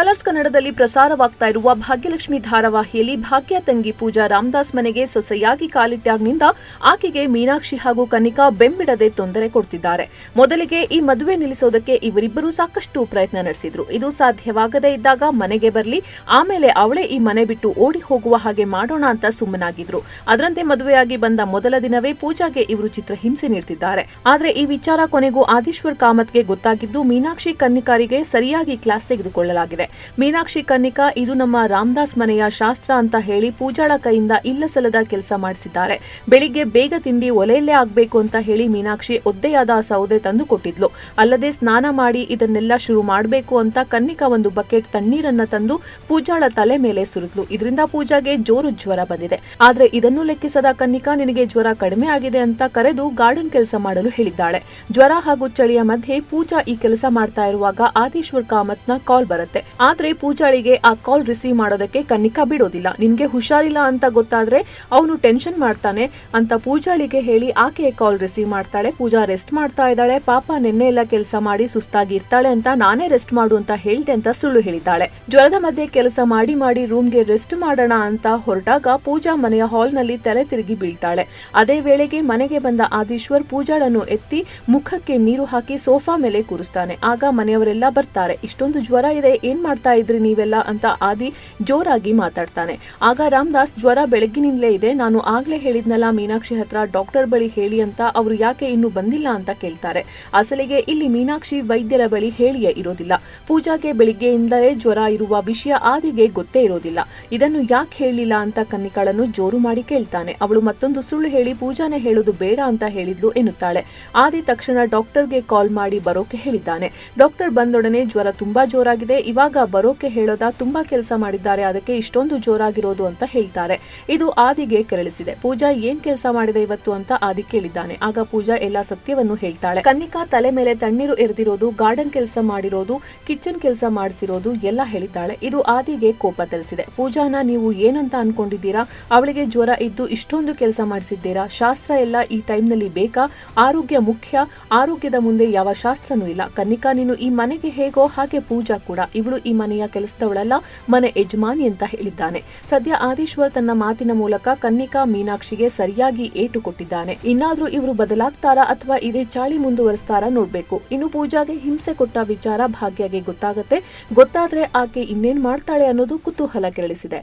Colours ಕನ್ನಡದಲ್ಲಿ ಪ್ರಸಾರವಾಗ್ತಾ ಇರುವ ಭಾಗ್ಯಲಕ್ಷ್ಮಿ ಧಾರಾವಾಹಿಯಲ್ಲಿ ಭಾಗ್ಯ ತಂಗಿ ಪೂಜಾ ರಾಮದಾಸ್ ಮನೆಗೆ ಸೊಸೆಯಾಗಿ ಕಾಲಿಟ್ಟಾಗ್ನಿಂದ ಆಕೆಗೆ ಮೀನಾಕ್ಷಿ ಹಾಗೂ ಕನಿಕಾ ಬೆಂಬಿಡದೆ ತೊಂದರೆ ಕೊಡ್ತಿದ್ದಾರೆ. ಮೊದಲಿಗೆ ಈ ಮದುವೆ ನಿಲ್ಲಿಸೋದಕ್ಕೆ ಇವರಿಬ್ಬರು ಸಾಕಷ್ಟು ಪ್ರಯತ್ನ ನಡೆಸಿದ್ರು. ಇದು ಸಾಧ್ಯವಾಗದೇ ಇದ್ದಾಗ ಮನೆಗೆ ಬರಲಿ, ಆಮೇಲೆ ಅವಳೇ ಈ ಮನೆ ಬಿಟ್ಟು ಓಡಿ ಹೋಗುವ ಹಾಗೆ ಮಾಡೋಣ ಅಂತ ಸುಮ್ಮನಾಗಿದ್ರು. ಅದರಂತೆ ಮದುವೆಯಾಗಿ ಬಂದ ಮೊದಲ ದಿನವೇ ಪೂಜಾಗೆ ಇವರು ಚಿತ್ರ ಹಿಂಸೆ ನೀಡ್ತಿದ್ದಾರೆ. ಆದ್ರೆ ಈ ವಿಚಾರ ಕೊನೆಗೂ ಆದೀಶ್ವರ್ ಕಾಮತ್ಗೆ ಗೊತ್ತಾಗಿದ್ದು ಮೀನಾಕ್ಷಿ ಕನ್ನಿಕಾರಿಗೆ ಸರಿಯಾಗಿ ಕ್ಲಾಸ್ ತೆಗೆದುಕೊಳ್ಳಲಾಗಿದೆ. ಮೀನಾಕ್ಷಿ ಕನ್ನಿಕಾ ಇದು ನಮ್ಮ ರಾಮದಾಸ್ ಮನೆಯ ಶಾಸ್ತ್ರ ಅಂತ ಹೇಳಿ ಪೂಜಾಳ ಕೈಯಿಂದ ಇಲ್ಲಸಲದ ಕೆಲಸ ಮಾಡಿಸಿದ್ದಾರೆ. ಬೆಳಿಗ್ಗೆ ಬೇಗ ತಿಂಡಿ ಒಲೆಯಲ್ಲೇ ಆಗಬೇಕು ಅಂತ ಹೇಳಿ ಮೀನಾಕ್ಷಿ ಒದ್ದೆಯಾದ ಸೌದೆ ತಂದು ಕೊಟ್ಟಿದ್ಲು. ಅಲ್ಲದೆ ಸ್ನಾನ ಮಾಡಿ ಇದನ್ನೆಲ್ಲ ಶುರು ಮಾಡಬೇಕು ಅಂತ ಕನ್ನಿಕಾ ಒಂದು ಬಕೆಟ್ ತಣ್ಣೀರನ್ನ ತಂದು ಪೂಜಾಳ ತಲೆ ಮೇಲೆ ಸುರಿದ್ಲು. ಇದರಿಂದ ಪೂಜಾಗೆ ಜೋರು ಜ್ವರ ಬಂದಿದೆ. ಆದ್ರೆ ಇದನ್ನು ಲೆಕ್ಕಿಸದ ಕನ್ನಿಕಾ, ನಿನಗೆ ಜ್ವರ ಕಡಿಮೆ ಆಗಿದೆ ಅಂತ ಕರೆದು ಗಾರ್ಡನ್ ಕೆಲಸ ಮಾಡಲು ಹೇಳಿದ್ದಾಳೆ. ಜ್ವರ ಹಾಗೂ ಚಳಿಯ ಮಧ್ಯೆ ಪೂಜಾ ಈ ಕೆಲಸ ಮಾಡ್ತಾ ಇರುವಾಗ ಆದೇಶ್ವರ್ ಕಾಮತ್ನ ಕಾಲ್ ಬರುತ್ತೆ. ಆದ್ರೆ ಪೂಜಾಳಿಗೆ ಆ ಕಾಲ್ ರಿಸೀವ್ ಮಾಡೋದಕ್ಕೆ ಕನ್ನಿಕಾ ಬಿಡೋದಿಲ್ಲ. ನಿನ್ಗೆ ಹುಷಾರಿಲ್ಲ ಅಂತ ಗೊತ್ತಾದ್ರೆ ಅವನು ಟೆನ್ಷನ್ ಮಾಡ್ತಾನೆ ಅಂತ ಪೂಜಾಳಿಗೆ ಹೇಳಿ ಆಕೆ ಕಾಲ್ ರಿಸೀವ್ ಮಾಡ್ತಾಳೆ. ಪೂಜಾ ರೆಸ್ಟ್ ಮಾಡ್ತಾ ಇದ್ದಾಳೆ. ಪಾಪ ನಿನ್ನೆ ಎಲ್ಲ ಕೆಲಸ ಮಾಡಿ ಸುಸ್ತಾಗಿ ಇರ್ತಾಳೆ ಅಂತ ನಾನೇ ರೆಸ್ಟ್ ಮಾಡು ಅಂತ ಹೇಳ್ದೆ ಅಂತ ಸುಳ್ಳು ಹೇಳಿದ್ದಾಳೆ. ಜ್ವರದ ಮಧ್ಯೆ ಕೆಲಸ ಮಾಡಿ ಮಾಡಿ ರೂಮ್ಗೆ ರೆಸ್ಟ್ ಮಾಡೋಣ ಅಂತ ಹೊರಟಾಗ ಪೂಜಾ ಮನೆಯ ಹಾಲ್ನಲ್ಲಿ ತಲೆ ತಿರುಗಿ ಬೀಳ್ತಾಳೆ. ಅದೇ ವೇಳೆಗೆ ಮನೆಗೆ ಬಂದ ಆದೀಶ್ವರ್ ಪೂಜಾಳನ್ನು ಎತ್ತಿ ಮುಖಕ್ಕೆ ನೀರು ಹಾಕಿ ಸೋಫಾ ಮೇಲೆ ಕೂರಿಸ್ತಾನೆ. ಆಗ ಮನೆಯವರೆಲ್ಲ ಬರ್ತಾರೆ. ಇಷ್ಟೊಂದು ಜ್ವರ ಇದೆ, ಏನ್ ಮಾಡ್ತಾ ಇದ್ರಿ ನೀವೆಲ್ಲ ಅಂತ ಆದಿ ಜೋರಾಗಿ ಮಾತಾಡ್ತಾನೆ. ಆಗ ರಾಮದಾಸ್ ಜ್ವರ ಬೆಳಗ್ಗಿನಿಂದಲೇ ಇದೆ. ನಾನು ಆಗ್ಲೇ ಹೇಳಿದ್ನಲ್ಲ, ಮೀನಾಕ್ಷಿ ಹತ್ರ ಡಾಕ್ಟರ್ ಬಳಿ ಹೇಳಿ ಅಂತ ಅವರು ಯಾಕೆ ಇನ್ನು ಬಂದಿಲ್ಲ ಅಂತ ಕೇಳ್ತಾರೆ. ಅಸಲಿಗೆ ಇಲ್ಲಿ ಮೀನಾಕ್ಷಿ ವೈದ್ಯರ ಬಳಿ ಹೇಳಿಯೇ ಇರೋದಿಲ್ಲ. ಪೂಜಾಗೆ ಬೆಳಿಗ್ಗೆಯಿಂದಲೇ ಜ್ವರ ಇರುವ ವಿಷಯ ಆದಿಗೆ ಗೊತ್ತೇ ಇರೋದಿಲ್ಲ. ಇದನ್ನು ಯಾಕೆ ಹೇಳಿಲ್ಲ ಅಂತ ಕನ್ನಿಕಾಳನ್ನು ಜೋರು ಮಾಡಿ ಕೇಳ್ತಾನೆ. ಅವಳು ಮತ್ತೊಂದು ಸುಳ್ಳು ಹೇಳಿ ಪೂಜಾನೆ ಹೇಳೋದು ಬೇಡ ಅಂತ ಹೇಳಿದ್ಲು ಎನ್ನುತ್ತಾಳೆ. ಆದಿ ತಕ್ಷಣ ಡಾಕ್ಟರ್ಗೆ ಕಾಲ್ ಮಾಡಿ ಬರೋಕೆ ಹೇಳಿದ್ದಾನೆ. ಡಾಕ್ಟರ್ ಬಂದೊಡನೆ ಜ್ವರ ತುಂಬಾ ಜೋರಾಗಿದೆ. ಇವಾಗ ಬರೋಕೆ ಹೇಳೋದ ತುಂಬಾ ಕೆಲಸ ಮಾಡಿದ್ದಾರೆ, ಅದಕ್ಕೆ ಇಷ್ಟೊಂದು ಜೋರಾಗಿರೋದು ಅಂತ ಹೇಳ್ತಾರೆ. ಇದು ಆದಿಗೆ ಕೆರಳಿಸಿದೆ. ಪೂಜಾ ಏನ್ ಕೆಲಸ ಮಾಡಿದೆ ಇವತ್ತು ಅಂತ ಆದಿ ಕೇಳಿದ್ದಾನೆ. ಆಗ ಪೂಜಾ ಎಲ್ಲಾ ಸತ್ಯವನ್ನು ಹೇಳ್ತಾಳೆ. ಕನ್ನಿಕಾ ತಲೆ ಮೇಲೆ ತಣ್ಣೀರು ಎರೆದಿರೋದು, ಗಾರ್ಡನ್ ಕೆಲಸ ಮಾಡಿರೋದು, ಕಿಚನ್ ಕೆಲಸ ಮಾಡಿಸಿರೋದು ಎಲ್ಲ ಹೇಳಿದ್ದಾಳೆ. ಇದು ಆದಿಗೆ ಕೋಪ ತರಿಸಿದೆ. ಪೂಜಾನ ನೀವು ಏನಂತ ಅನ್ಕೊಂಡಿದ್ದೀರಾ? ಅವಳಿಗೆ ಜ್ವರ ಇದ್ದು ಇಷ್ಟೊಂದು ಕೆಲಸ ಮಾಡಿಸಿದ್ದೀರಾ? ಶಾಸ್ತ್ರ ಎಲ್ಲ ಈ ಟೈಮ್ನಲ್ಲಿ ಬೇಕಾ? ಆರೋಗ್ಯ ಮುಖ್ಯ? ಆರೋಗ್ಯದ ಮುಂದೆ ಯಾವ ಶಾಸ್ತ್ರನೂ ಇಲ್ಲ. ಕನ್ನಿಕಾ ನೀನು ಈ ಮನೆಗೆ ಹೇಗೋ ಹಾಗೆ ಪೂಜಾ ಕೂಡ. ಇವಳು ಈ ಮನೆಯ ಕೆಲಸದವಳಲ್ಲ, ಮನೆ ಯಜಮಾನಿ ಅಂತ ಹೇಳಿದ್ದಾನೆ. ಸದ್ಯ ಆದೀಶ್ವರ್ ತನ್ನ ಮಾತಿನ ಮೂಲಕ ಕನ್ನಿಕಾ ಮೀನಾಕ್ಷಿಗೆ ಸರಿಯಾಗಿ ಏಟು ಕೊಟ್ಟಿದ್ದಾನೆ. ಇನ್ನಾದ್ರೂ ಇವರು ಬದಲಾಗ್ತಾರಾ ಅಥವಾ ಇದೇ ಚಾಳಿ ಮುಂದುವರಿಸ್ತಾರಾ ನೋಡ್ಬೇಕು. ಇನ್ನು ಪೂಜಾಗೆ ಹಿಂಸೆ ಕೊಟ್ಟ ವಿಚಾರ ಭಾಗ್ಯಗೆ ಗೊತ್ತಾಗತ್ತೆ. ಗೊತ್ತಾದ್ರೆ ಆಕೆ ಇನ್ನೇನ್ ಮಾಡ್ತಾಳೆ ಅನ್ನೋದು ಕುತೂಹಲ ಕೆರಳಿಸಿದೆ.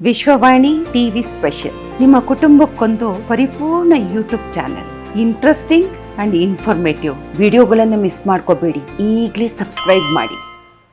Vishwavani TV special. ನಿಮ್ಮ ಕುಟುಂಬಕ್ಕೊಂದು ಪರಿಪೂರ್ಣ YouTube channel. Interesting and informative. ವಿಡಿಯೋಗಳನ್ನು ಮಿಸ್ ಮಾಡ್ಕೋಬೇಡಿ. ಈಗಲೇ ಸಬ್ಸ್ಕ್ರೈಬ್ ಮಾಡಿ.